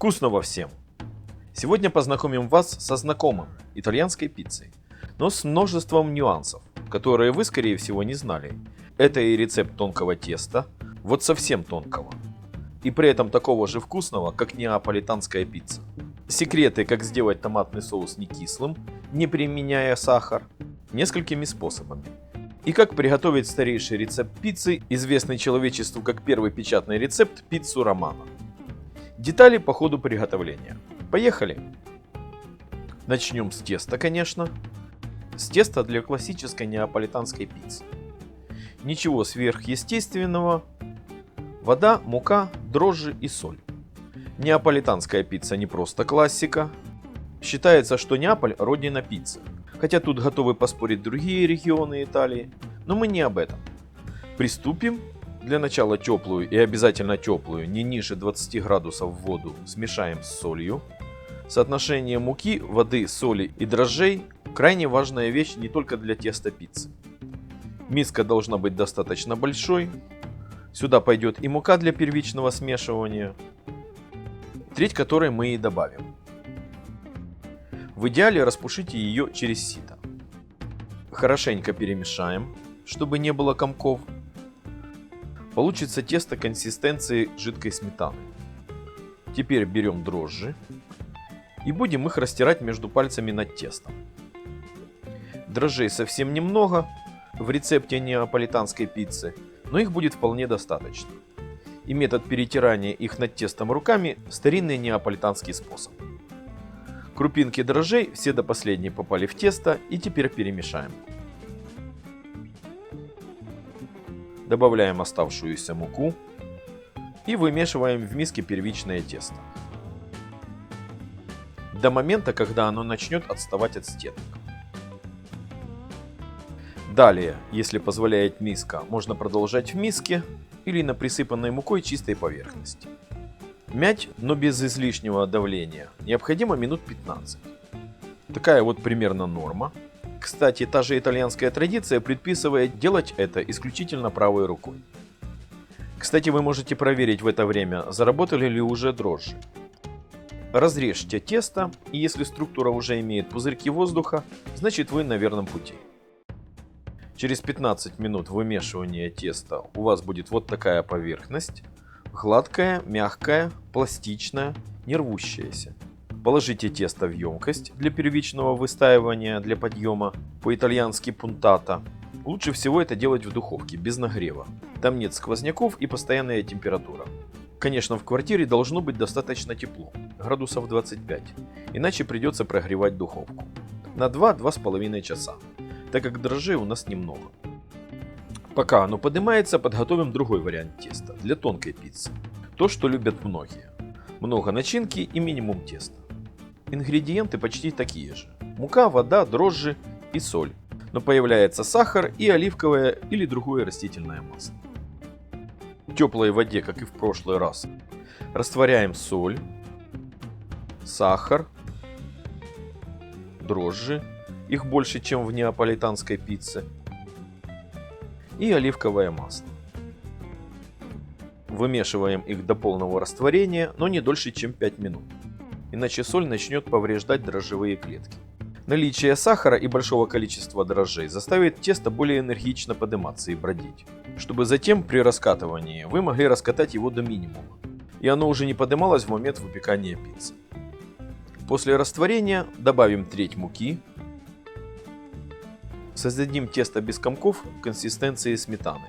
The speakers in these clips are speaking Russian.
Вкусного всем! Сегодня познакомим вас со знакомым итальянской пиццей, но с множеством нюансов, которые вы, скорее всего, не знали. Это и рецепт тонкого теста, вот совсем тонкого, и при этом такого же вкусного, как неаполитанская пицца. Секреты, как сделать томатный соус не кислым, не применяя сахар, несколькими способами. И как приготовить старейший рецепт пиццы, известный человечеству как первый печатный рецепт пиццу Романа. Детали по ходу приготовления. Поехали! Начнем с теста, конечно. С теста для классической неаполитанской пиццы. Ничего сверхъестественного. Вода, мука, дрожжи и соль. Неаполитанская пицца не просто классика. Считается, что Неаполь – родина пиццы. Хотя тут готовы поспорить другие регионы Италии. Но мы не об этом. Приступим. Для начала теплую и обязательно теплую, не ниже 20 градусов воду смешаем с солью. Соотношение муки, воды, соли и дрожжей – крайне важная вещь не только для теста пиццы. Миска должна быть достаточно большой. Сюда пойдет и мука для первичного смешивания, треть которой мы и добавим. В идеале распушите ее через сито. Хорошенько перемешаем, чтобы не было комков. Получится тесто консистенции жидкой сметаны. Теперь берем дрожжи и будем их растирать между пальцами над тестом. Дрожжей совсем немного в рецепте неаполитанской пиццы, но их будет вполне достаточно и метод перетирания их над тестом руками – старинный неаполитанский способ. Крупинки дрожжей все до последней попали в тесто и теперь перемешаем. Добавляем оставшуюся муку и вымешиваем в миске первичное тесто. До момента, когда оно начнет отставать от стенок. Далее, если позволяет миска, можно продолжать в миске или на присыпанной мукой чистой поверхности. Мять, но без излишнего давления, необходимо минут 15. Такая вот примерно норма. Кстати, та же итальянская традиция предписывает делать это исключительно правой рукой. Кстати, вы можете проверить в это время, заработали ли уже дрожжи. Разрежьте тесто, и если структура уже имеет пузырьки воздуха, значит вы на верном пути. Через 15 минут вымешивания теста у вас будет вот такая поверхность. Гладкая, мягкая, пластичная, не рвущаяся. Положите тесто в емкость для первичного выстаивания для подъема, по-итальянски пунтата. Лучше всего это делать в духовке, без нагрева. Там нет сквозняков и постоянная температура. Конечно, в квартире должно быть достаточно тепло, градусов 25, иначе придется прогревать духовку. На 2-2,5 часа так как дрожжей у нас немного. Пока оно поднимается, подготовим другой вариант теста для тонкой пиццы. То, что любят многие. Много начинки и минимум теста. Ингредиенты почти такие же. Мука, вода, дрожжи и соль. Но появляется сахар и оливковое или другое растительное масло. В теплой воде, как и в прошлый раз, растворяем соль, сахар, дрожжи их больше, чем в неаполитанской пицце, и оливковое масло. Вымешиваем их до полного растворения, но не дольше, чем 5 минут, иначе соль начнет повреждать дрожжевые клетки. Наличие сахара и большого количества дрожжей заставит тесто более энергично подниматься и бродить, чтобы затем при раскатывании вы могли раскатать его до минимума, и оно уже не поднималось в момент выпекания пиццы. После растворения добавим треть муки, Создадим тесто без комков консистенции сметаны.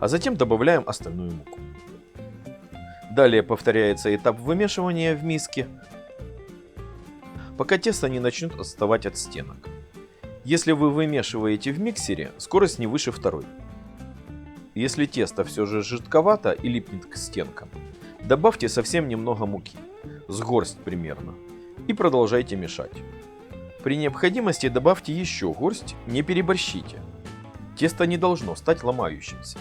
А затем добавляем остальную муку. Далее повторяется этап вымешивания в миске, пока тесто не начнет отставать от стенок. Если вы вымешиваете в миксере, скорость не выше второй. Если тесто все же жидковато и липнет к стенкам, добавьте совсем немного муки, с горсть примерно, и продолжайте мешать. При необходимости добавьте еще горсть, не переборщите. Тесто не должно стать ломающимся.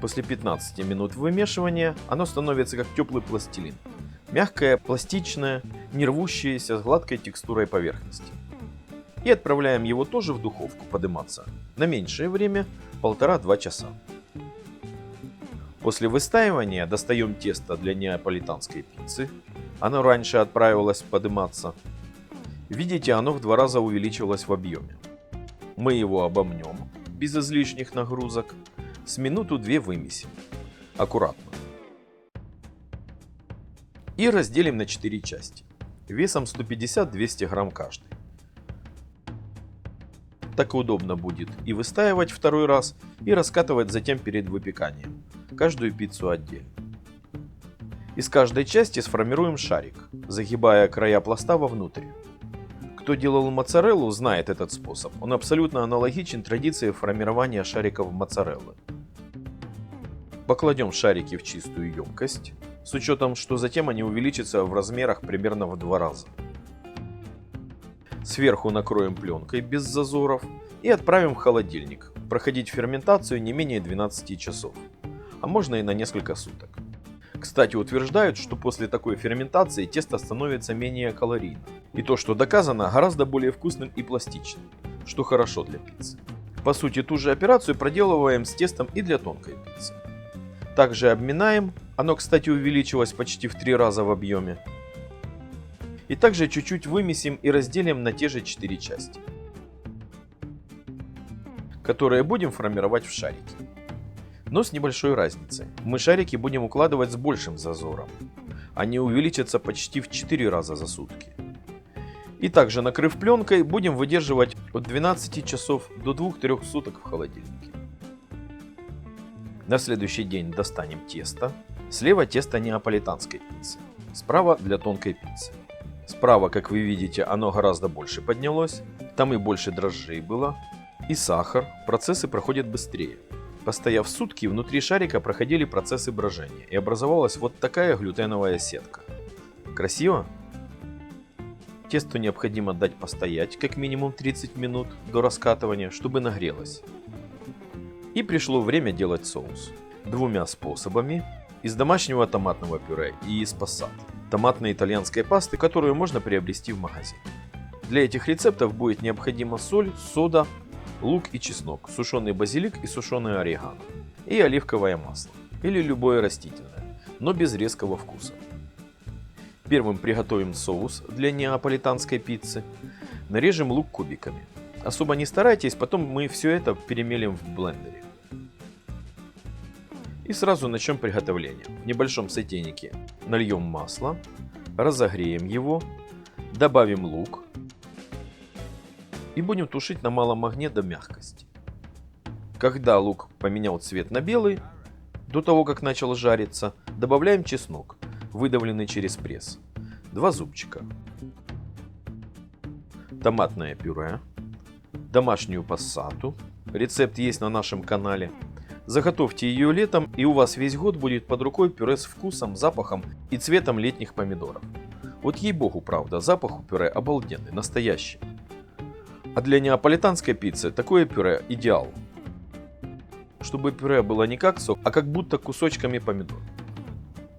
После 15 минут вымешивания оно становится как теплый пластилин. Мягкое, пластичное, не рвущееся с гладкой текстурой поверхности. И отправляем его тоже в духовку подниматься на меньшее время, полтора-два часа. После выстаивания достаем тесто для неаполитанской пиццы. Оно раньше отправилось подниматься. Видите, оно в два раза увеличилось в объеме. Мы его обомнем без излишних нагрузок. С минуту-две вымесим. Аккуратно. И разделим на 4 части. Весом 150-200 грамм каждый. Так удобно будет и выстаивать второй раз, и раскатывать затем перед выпеканием. Каждую пиццу отдельно. Из каждой части сформируем шарик, загибая края пласта вовнутрь. Кто делал моцареллу, знает этот способ. Он абсолютно аналогичен традиции формирования шариков моцареллы. Покладем шарики в чистую емкость, с учетом, что затем они увеличатся в размерах примерно в два раза. Сверху накроем пленкой без зазоров и отправим в холодильник, проходить ферментацию не менее 12 часов, а можно и на несколько суток. Кстати, утверждают, что после такой ферментации тесто становится менее калорийным. И то, что доказано, гораздо более вкусным и пластичным, что хорошо для пиццы. По сути, ту же операцию проделываем с тестом и для тонкой пиццы. Также обминаем, оно, кстати, увеличилось почти в три раза в объеме, и также чуть-чуть вымесим и разделим на те же 4 части, которые будем формировать в шарики. Но с небольшой разницей. Мы шарики будем укладывать с большим зазором. Они увеличатся почти в 4 раза за сутки. И также накрыв пленкой, будем выдерживать от 12 часов до 2-3 суток в холодильнике. На следующий день достанем тесто. Слева тесто неаполитанской пиццы, справа для тонкой пиццы. Справа, как вы видите, оно гораздо больше поднялось. Там и больше дрожжей было. И сахар. Процессы проходят быстрее. Постояв сутки, внутри шарика проходили процессы брожения. И образовалась вот такая глютеновая сетка. Красиво? Тесту необходимо дать постоять как минимум 30 минут до раскатывания, чтобы нагрелось. И пришло время делать соус. Двумя способами. Из домашнего томатного пюре и из пассат томатной итальянской пасты, которую можно приобрести в магазине. Для этих рецептов будет необходима соль, сода, лук и чеснок, сушеный базилик и сушеный орегано, и оливковое масло, или любое растительное, но без резкого вкуса. Первым приготовим соус для неаполитанской пиццы. Нарежем лук кубиками. Особо не старайтесь, потом мы все это перемелим в блендере. И сразу начнем приготовление. В небольшом сотейнике нальем масло, разогреем его, добавим лук и будем тушить на малом огне до мягкости. Когда лук поменял цвет на белый, до того как начал жариться, добавляем чеснок, выдавленный через пресс, два зубчика, томатное пюре, домашнюю пассату, рецепт есть на нашем канале – Заготовьте ее летом, и у вас весь год будет под рукой пюре с вкусом, запахом и цветом летних помидоров. Вот ей-богу, правда, запах у пюре обалденный, настоящий. А для неаполитанской пиццы такое пюре идеал. Чтобы пюре было не как сок, а как будто кусочками помидор.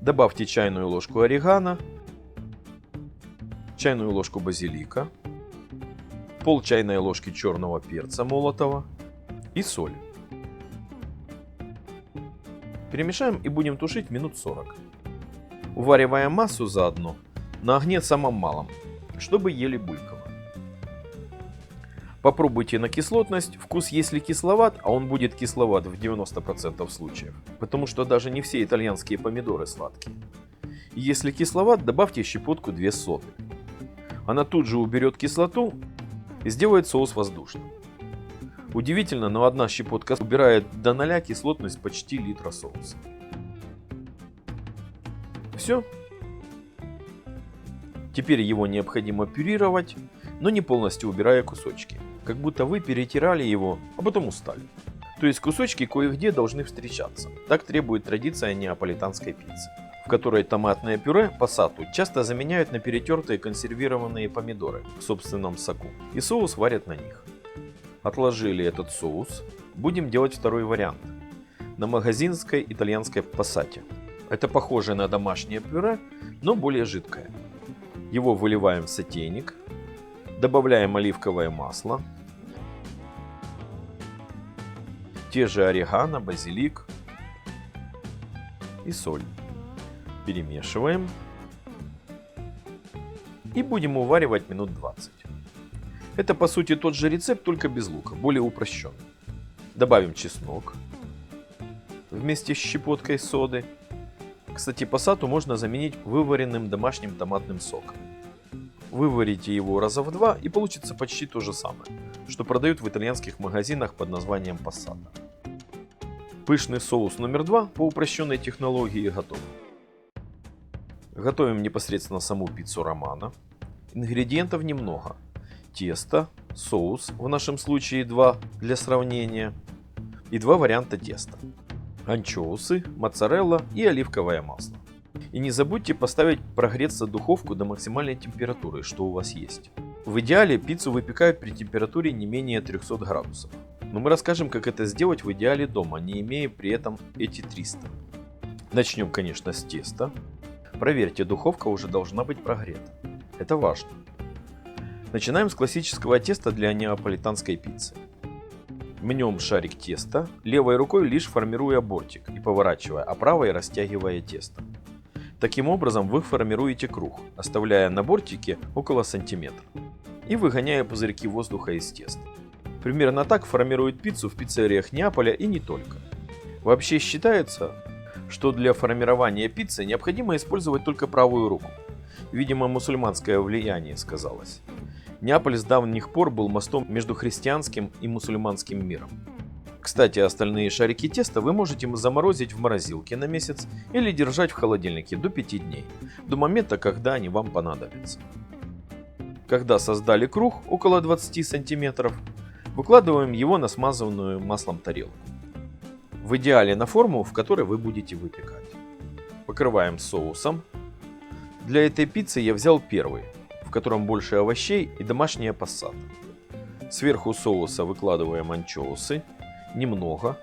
Добавьте чайную ложку орегано, чайную ложку базилика, пол чайной ложки черного перца молотого и соль. Перемешаем и будем тушить минут 40. Увариваем массу заодно на огне самом малом, чтобы еле булькало. Попробуйте на кислотность. Вкус если кисловат, а он будет кисловат в 90% случаев. Потому что даже не все итальянские помидоры сладкие. Если кисловат, добавьте щепотку 2 соды. Она тут же уберет кислоту и сделает соус воздушным. Удивительно, но одна щепотка убирает до ноля кислотность почти литра соуса. Все. Теперь его необходимо пюрировать, но не полностью убирая кусочки. Как будто вы перетирали его, а потом устали. То есть кусочки кое-где должны встречаться. Так требует традиция неаполитанской пиццы, в которой томатное пюре пассату часто заменяют на перетертые консервированные помидоры в собственном соку и соус варят на них. Отложили этот соус. Будем делать второй вариант. На магазинской итальянской пассате. Это похоже на домашнее пюре, но более жидкое. Его выливаем в сотейник. Добавляем оливковое масло. Те же орегано, базилик. и соль. Перемешиваем. И будем уваривать минут 20. Это по сути тот же рецепт, только без лука, более упрощенный. Добавим чеснок вместе с щепоткой соды. Кстати, пассату можно заменить вываренным домашним томатным соком. Выварите его раза в два и получится почти то же самое, что продают в итальянских магазинах под названием пассата. Пышный соус номер два по упрощенной технологии готов. Готовим непосредственно саму пиццу романа. Ингредиентов немного – тесто, соус, в нашем случае два для сравнения, и два варианта теста. Анчоусы, моцарелла и оливковое масло. И не забудьте поставить прогреться духовку до максимальной температуры, что у вас есть. В идеале пиццу выпекают при температуре не менее 300 градусов. Но мы расскажем, как это сделать в идеале дома, не имея при этом эти 300. Начнем, конечно, с теста. Проверьте, духовка уже должна быть прогрета. Это важно. Начинаем с классического теста для неаполитанской пиццы. Мнем шарик теста, левой рукой лишь формируя бортик и поворачивая, а правой растягивая тесто. Таким образом вы формируете круг, оставляя на бортике около сантиметра и выгоняя пузырьки воздуха из теста. Примерно так формируют пиццу в пиццериях Неаполя и не только. Вообще считается, что для формирования пиццы необходимо использовать только правую руку. Видимо, мусульманское влияние сказалось. Неаполь с давних пор был мостом между христианским и мусульманским миром. Кстати, остальные шарики теста вы можете заморозить в морозилке на месяц или держать в холодильнике до 5 дней, до момента, когда они вам понадобятся. Когда создали круг около 20 см, выкладываем его на смазанную маслом тарелку. В идеале на форму, в которой вы будете выпекать. Покрываем соусом. Для этой пиццы я взял первый, котором больше овощей и домашняя пассата. Сверху соуса выкладываем анчоусы, немного,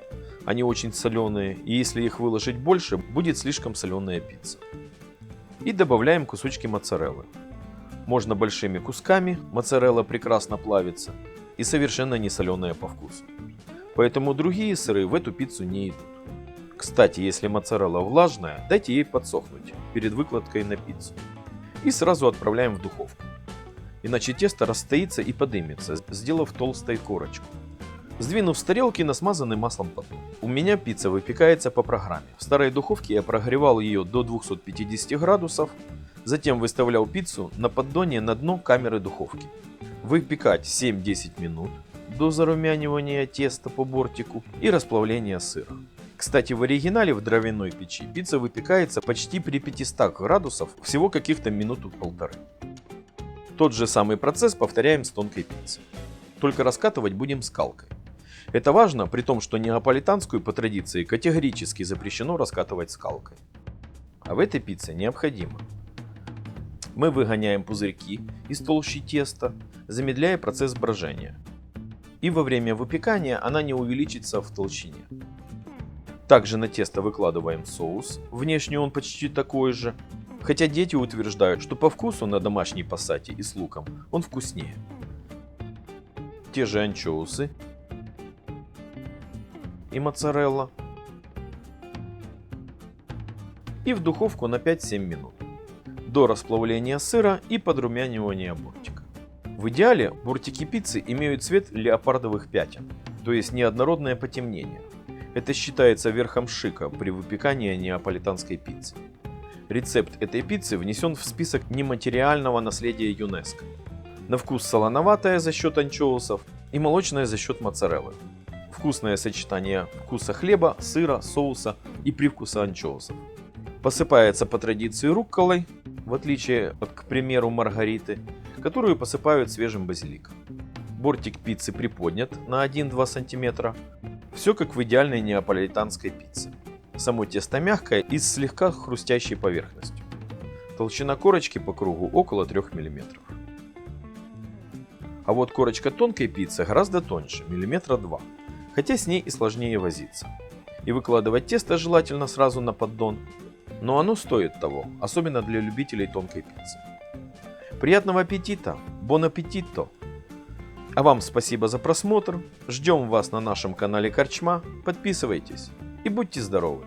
они очень соленые, и если их выложить больше, будет слишком соленая пицца. И добавляем кусочки моцареллы. Можно большими кусками, моцарелла прекрасно плавится и совершенно не соленая по вкусу. Поэтому другие сыры в эту пиццу не идут. Кстати, если моцарелла влажная, дайте ей подсохнуть перед выкладкой на пиццу и сразу отправляем в духовку. Иначе тесто расстоится и подымется, сделав толстой корочку. Сдвинув с тарелки на смазанный маслом поддон. У меня пицца выпекается по программе. В старой духовке я прогревал ее до 250 градусов, затем выставлял пиццу на поддоне на дно камеры духовки. Выпекать 7-10 минут до зарумянивания теста по бортику и расплавления сыра. Кстати, в оригинале в дровяной печи пицца выпекается почти при 500 градусов всего каких-то минуту полторы. Тот же самый процесс повторяем с тонкой пиццей. Только раскатывать будем скалкой. Это важно, при том, что неаполитанскую по традиции категорически запрещено раскатывать скалкой. А в этой пицце необходимо. Мы выгоняем пузырьки из толщи теста, замедляя процесс брожения. И во время выпекания она не увеличится в толщине. Также на тесто выкладываем соус, внешне он почти такой же, хотя дети утверждают, что по вкусу на домашней пассате и с луком он вкуснее. Те же анчоусы и моцарелла. И в духовку на 5-7 минут до расплавления сыра и подрумянивания бортика. В идеале бортики пиццы имеют цвет леопардовых пятен, то есть неоднородное потемнение – это считается верхом шика при выпекании неаполитанской пиццы. Рецепт этой пиццы внесен в список нематериального наследия ЮНЕСКО. На вкус солоноватая за счет анчоусов и молочная за счет моцареллы. Вкусное сочетание вкуса хлеба, сыра, соуса и привкуса анчоусов. Посыпается по традиции рукколой, в отличие от, к примеру, маргариты, которую посыпают свежим базиликом. Бортик пиццы приподнят на 1-2 см, все как в идеальной неаполитанской пицце. Само тесто мягкое и с слегка хрустящей поверхностью. Толщина корочки по кругу около 3 мм. А вот корочка тонкой пиццы гораздо тоньше, миллиметра 2, хотя с ней и сложнее возиться. И выкладывать тесто желательно сразу на поддон, но оно стоит того, особенно для любителей тонкой пиццы. Приятного аппетита! Бон аппетито! А вам спасибо за просмотр. Ждем вас на нашем канале Корчма. Подписывайтесь и будьте здоровы!